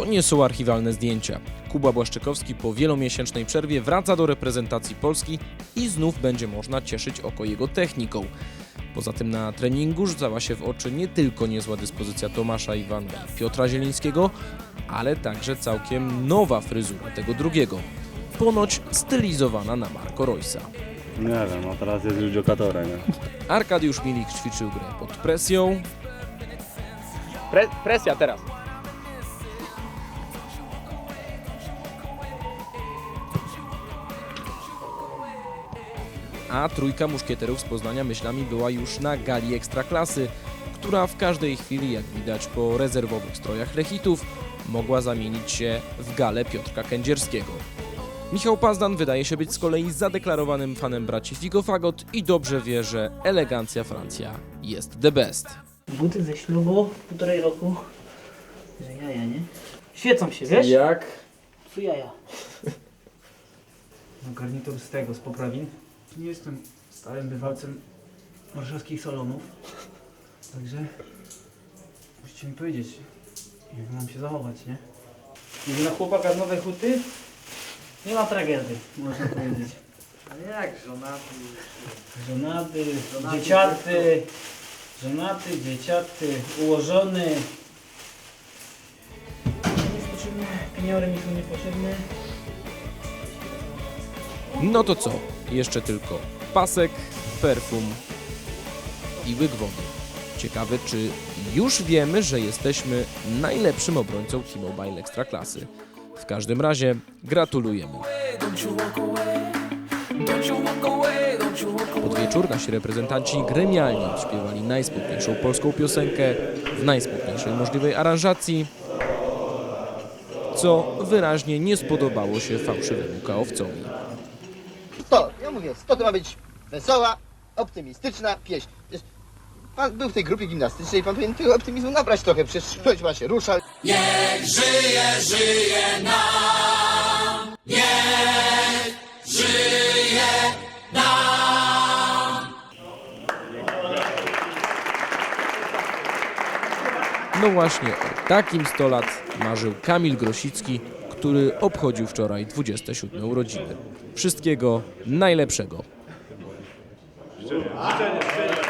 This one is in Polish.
To nie są archiwalne zdjęcia. Kuba Błaszczykowski po wielomiesięcznej przerwie wraca do reprezentacji Polski i znów będzie można cieszyć oko jego techniką. Poza tym na treningu rzucała się w oczy nie tylko niezła dyspozycja Tomasza Iwana i Piotra Zielińskiego, ale także całkiem nowa fryzura tego drugiego. Ponoć stylizowana na Marco Roysa. Nie wiem, a teraz jest już Giocatorem, nie? Arkadiusz Milik ćwiczył grę pod presją, Pre, presja teraz. A trójka muszkieterów z Poznania myślami była już na gali ekstraklasy, która w każdej chwili, jak widać po rezerwowych strojach lechitów, mogła zamienić się w galę Piotrka Kędzierskiego. Michał Pazdan wydaje się być z kolei zadeklarowanym fanem braci Figofagot i dobrze wie, że elegancja Francja jest the best. Buty ze ślubu, półtorej roku. Że jaja, nie? Świecą się, wiesz? Jak? Tu jaja. No garnitur z tego, z poprawin. Nie jestem stałym bywalcem warszawskich salonów. Także musicie mi powiedzieć, jak mam się zachować, nie? Gdy na chłopaka z Nowej Huty nie ma tragedii, można powiedzieć. A jak żonaty? Żonaty, dzieciaty, żonaty, dzieciaty, ułożony. Niepotrzebne, pieniory mi są niepotrzebne. No to co? Jeszcze tylko pasek, perfum i łyk wody. Ciekawe, czy już wiemy, że jesteśmy najlepszym obrońcą T-Mobile Ekstraklasy. W każdym razie gratulujemy. Pod wieczór nasi reprezentanci gremialnie śpiewali najspokojniejszą polską piosenkę w najspokojniejszej możliwej aranżacji, co wyraźnie nie spodobało się fałszywemu kaowcowi. To, ja mówię, to to ma być wesoła, optymistyczna pieśń. Pan był w tej grupie gimnastycznej, pan powinien tego optymizmu nabrać trochę, przecież ktoś pan się rusza. No właśnie o takim 100 lat marzył Kamil Grosicki, który obchodził wczoraj 27 urodziny. Wszystkiego najlepszego. Życzę